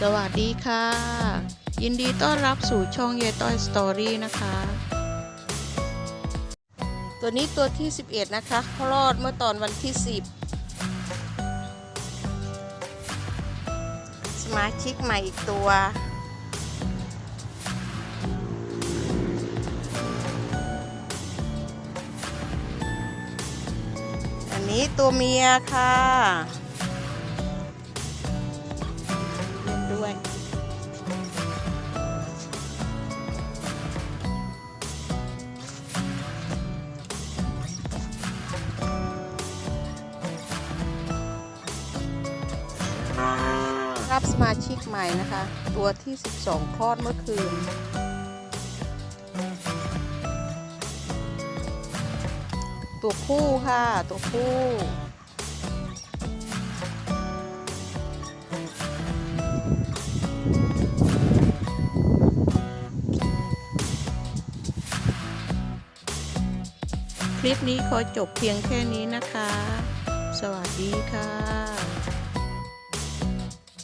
สวัสดีค่ะ ยินดีต้อนรับสู่ช่องเยต้อยสตอรี่นะคะ ตัวนี้ตัวที่ 11 นะคะคลอดเมื่อตอนวันที่ 10 สมาชิกใหม่อีกตัวอันนี้ตัวเมียค่ะ ด้วย รับสมาชิกใหม่นะคะ ตัวที่ 12 คลอดเมื่อคืนตัวผู้ค่ะ ตัวผู้ ลิปนี้ขอจบเพียงแค่นี้นะคะ สวัสดีค่ะ